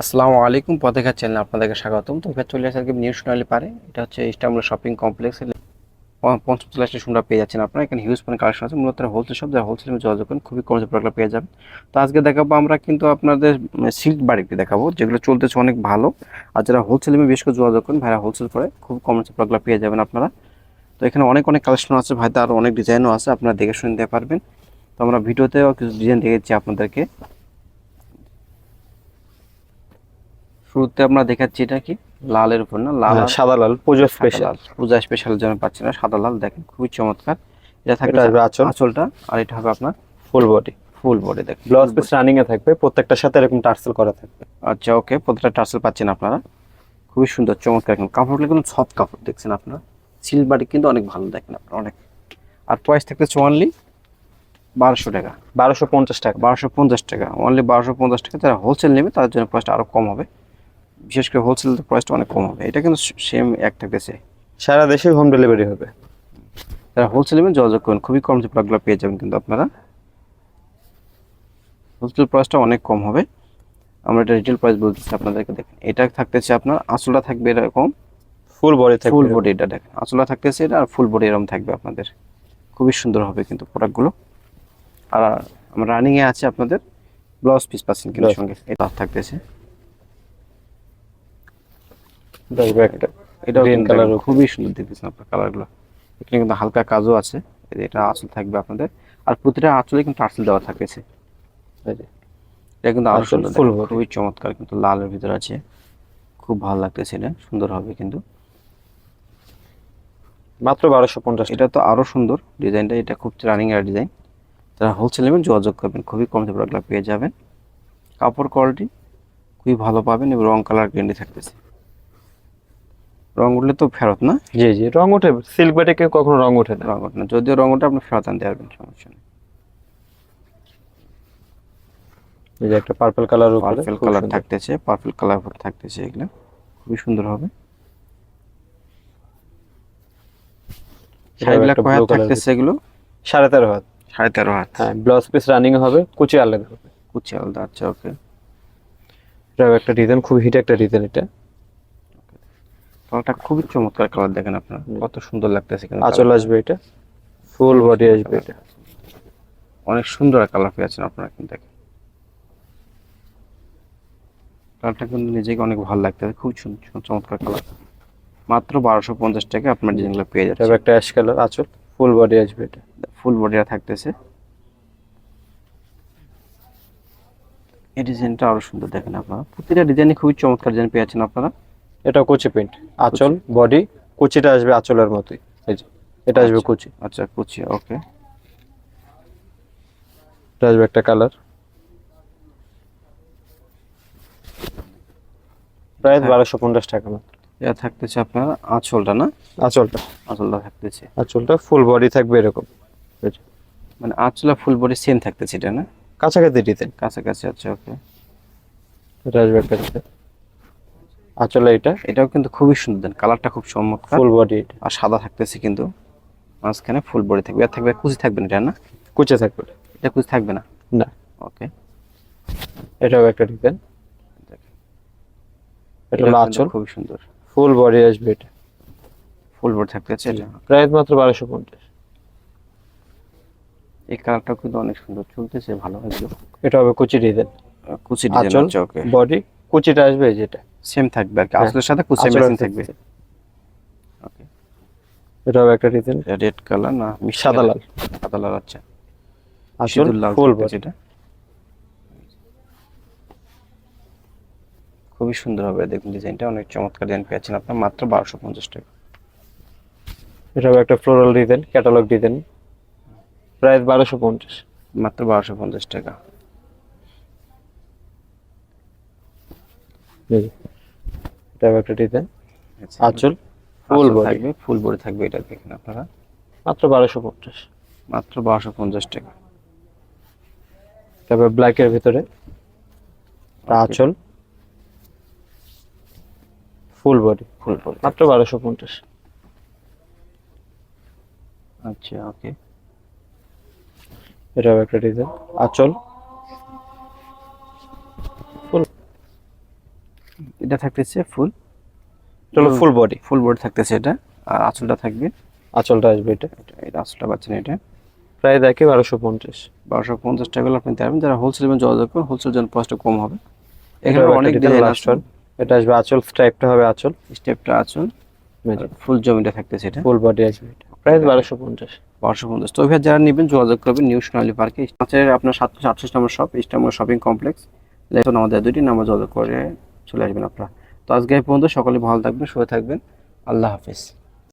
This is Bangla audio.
আসসালামু আলাইকুম, পথেঘাট চ্যানেল আপনাদেরকে স্বাগতম। তো এবার চলে আসে আজকে নিউ সোনালি পারে। এটা হচ্ছে ইস্টামবুল শপিং কমপ্লেক্স পঞ্চম স্টেশনটা পেয়ে যাচ্ছেন আপনারা। এখানে হিউজ পরিমাণ কালেকশন আছে। মূলত হোলসেল শপ যারা হোলসেল যোগাযোগ করেন, খুবই কম প্রোডাক্ট পেয়ে যাবেন। তো আজকে দেখাবো আমরা কিন্তু আপনাদের সিল্ক বাড়িতে দেখাবো, যেগুলো চলতেছে অনেক ভালো। আর যারা হোলসেলে বেশ করে যোগাযোগ করেন, ভাইরা হোলসেল করে, খুব কম প্রোডাক্ট পেয়ে যাবেন আপনারা। তো এখানে অনেক অনেক কালেকশন আছে। ভাইতে আরও অনেক ডিজাইনও আছে, আপনারা দেখে শুনে নিতে পারবেন। তো আমরা ভিডিওতেও কিছু ডিজাইন দেখেছি আপনাদেরকে। শুরুতে আমরা দেখাচ্ছি এটা কি? লালের উপর না? লাল সাদা লাল পুজো স্পেশাল পূজা স্পেশাল জন্য পাচ্ছি না সাদা লাল দেখেন খুবই চমৎকার। এটা থাকবে আঁচল। আঁচলটা আর এটা হবে আপনার ফুল বডি ফুল বডি দেখেন। ব্লাউজ পিস রানিং এ থাকবে প্রত্যেকটার সাথে এরকম টার্সেল করা থাকবে। আচ্ছা ওকে প্রত্যেকটা টার্সেল পাচ্ছেন আপনারা। খুবই সুন্দর চমৎকার এখন কাপড়গুলো কিন্তু সফট কাপড় দেখছেন আপনারা? সিল্ক বাড়ি কিন্তু অনেক ভালো দেখেন আপনারা অনেক। আর প্রাইস থাকবে অনলি বারোশো টাকা। বারোশো পঞ্চাশ টাকা। বারোশো পঞ্চাশ টাকা। অনলি বারোশো পঞ্চাশ টাকা যারা হোলসেল নেবে তাদের জন্য প্রাইসটা আরও কম হবে। বিশেষ করে হোলসেল প্রাইসটা অনেক কম হবে। এটা কিন্তু সেম এক থাকতেছে সারা দেশে হোম ডেলিভারি হবে। যারা হোলসেল নেবেন যোগাযোগ করুন। খুবই কম যে প্রোডাক্টগুলো পেয়ে যাবেন কিন্তু আপনারা। হোলসেল প্রাইসটা অনেক কম হবে। আমরা এটা রিটেল প্রাইস বলতেছি আপনাদেরকে দেখেন। এটা থাকতেছে আপনার আসলটা থাকবে এরকম। ফুল বডি থাকবে। ফুল বডি এটা দেখেন। আসলটা থাকতেছে এটা আর ফুল বডি এরকম থাকবে আপনাদের। খুবই সুন্দর হবে কিন্তু প্রোডাক্টগুলো আর আমরা রানিংয়ে আছে আপনাদের ব্লাউজ পিস পাচ্ছেন কিন্তু সঙ্গে। এটা থাকতেছে। Green কিন্তু colour দেখেন খুবই সুন্দর দেখতেছেন আপনার কালারগুলো এখানে কিন্তু হালকা কাজও আছে এটা আঁচল থাকবে আপনাদের। আর প্রতিটা আঁচলে কিন্তু আঁচল দেওয়া থাকতেছে এটা কিন্তু আঁচল। খুবই চমৎকার কিন্তু লালের ভিতরে আছে। খুব ভালো লাগতেছে এটা সুন্দর হবে কিন্তু। মাত্র বারোশো পঞ্চাশ এটা তো আরও সুন্দর ডিজাইনটা এটা খুব রানিং ডিজাইন যারা হোলসেল নেবেন যোগাযোগ করবেন খুবই কম প্রোডাক্টগুলো পেয়ে যাবেন। কাপড় কোয়ালিটি খুবই ভালো পাবেন এবং রং কালার গ্যান্ডি থাকতেছে। রং উঠলে তো ফেরত না? জি জি রং ওঠে সিল্ক বাটিকে কখনো রং ওঠে না। রং ওঠে না যদিও রং ওঠে আপনি ফেরত আনতে পারবেন সমস্যা নেই। এই যে একটা পার্পল কালার পার্পেল কালার থাকতেছে পার্পেল কালার থাকতেছে এগুলো খুবই সুন্দর হবে। শাড়িগুলো একটা কয় থাকতেছে এগুলো? সাড়ে তেরো হাত। সাড়ে তেরো হাত। হ্যাঁ ব্লাউজ পিস রানিং হবে কুচি আলাদা হবে। কুচি আলাদা আচ্ছা ওকে এটাও একটা ডিজাইন খুব হিট একটা ডিজাইন এটা। কালারটা খুবই চমৎকার কালার দেখেন আপনার। কত সুন্দর লাগতেছে কিন্তু আঁচল আসবে এটা? ফুল বডি আসবে এটা। অনেক সুন্দর কালার পেয়েছেন আপনারা কিন্তু দেখেন। কালারটা কিন্তু নিজেকে অনেক ভালো লাগতেছে খুব সুন্দর চমৎকার কালার। মাত্র বারোশো পঞ্চাশ টাকা আপনার ডিজাইনগুলো পেয়ে যাচ্ছে একটা অ্যাশ কালার আঁচল। ফুল বডি আসবে এটা। ফুল বডিটা থাকতেছে। এই ডিজাইনটা আরও সুন্দর দেখেন আপনারা। প্রতিটা ডিজাইনে খুবই চমৎকার ডিজাইন পেয়েছেন আপনারা। এটা কুচি প্রিন্ট আঁচল বডি কুচিটা আসবে আঁচলের মতোই। এই যে এটা আসবে কুচি। আচ্ছা কুচি ওকে। এটা আসবে একটা কালার প্রায় হ্যাঁ। বারোশো পঞ্চাশ টাকা মাত্র। এটা থাকতেছে আপনার আঁচলটা না? আঁচলটা। আঁচলটা থাকতেছে। আঁচলটা ফুল বডি থাকবে এরকম। মানে আঁচলা ফুল বডি সেম থাকতেছে এটা না? কাছাকাছি ডিজাইন কাছাকাছি আচ্ছা ওকে। এটা আসবে একটা আঁচলে এটা। এটাও কিন্তু খুবই সুন্দর দেন কালারটা খুব চমৎকার। ফুল বডি আর সাদা থাকতেছে কিন্তু মাঝখানে ফুল বডি থাকবে। আর থাকবে কুচি থাকবে না এটা না? কুচে থাকবে এটা। কুচি থাকবে না? না। ওকে। এটাও একটা ডিজাইন এটা হলো আঁচল। খুবই সুন্দর। ফুল বডি আসবে এটা। ফুল বডি থাকতেছে এটা। প্রায় মাত্র বারোশো পঞ্চাশ। এই কালারটা কিন্তু অনেক সুন্দর চলতেছে ভালো হয়েছে এটা হবে কুচি ডিজাইন। কুচি ডিজাইন ওকে। বডি কুচিটা আসবে যেটা সেম থাকবে আর কি। হ্যাঁ। আসলের সাথে কুচি ম্যাচিং থাকবে। ওকে এটা হবে একটা ডিজাইন রেড কালার না সাদা লাল। সাদা লাল আচ্ছা। লাল ফুল এটা খুবই সুন্দর হবে দেখুন ডিজাইনটা অনেক চমৎকার ডিজাইন পেয়েছেন আপনার মাত্র বারোশো পঞ্চাশ টাকা। এটাও একটা floral design catalogue design price বারোশো পঞ্চাশ। মাত্র বারোশো পঞ্চাশ টাকা। এটা একটা ডিজাইন আচ্ছা, আঁচল ফুল বডি থাকবে ফুল বডি থাকবে এটা দেখেন আপনারা। মাত্র বারোশো পঞ্চাশ। মাত্র বারোশো পঞ্চাশ টাকা। তারপরে ব্ল্যাকের ভিতরে আঁচল ফুল বডি ফুল বডি মাত্র বারোশো পঞ্চাশ। আচ্ছা ওকে এটা হবে একটা ডিজাইন আঁচল এটা থাকতেছে ফুল। হলো ফুল বডি ফুল বডি থাকতেছে এটা। আর আঁচলটা থাকবে। আঁচলটা আসবে এটা। এটা- আঁচলটা পাচ্ছেন এটা। প্রায় দেখে বারোশো পঞ্চাশ। বারোশো পঞ্চাশ টাকা আপনি দেবেন যারা হোলসেল এবং যোগাযোগ করেন। হোলসেল জন্য কষ্ট কম হবে। এখানে অনেক ডিজাইন আছে। এটা আসবে আঁচল স্ট্রাইপটা হবে আঁচল। স্টেপটা আঁচল। ফুল জমিটা থাকতেছে এটা। ফুল বডি আসবে এটা। প্রাইস বারোশো পঞ্চাশ। বারোশো পঞ্চাশ। তো এবার যারা নেবেন যোগাযোগ করবেন নিউ সোনালী পার্কে। আপনার সাতশো আটশো নম্বর শপ ইস্টামর শপিং কমপ্লেক্স আমাদের দুইটি নাম্বার যোগাযোগ করে চলে আসবেন আপনারা। তো আজকে এই পর্যন্ত সকলে ভালো থাকবেন শুয়ে থাকবেন। আল্লাহ হাফিজ।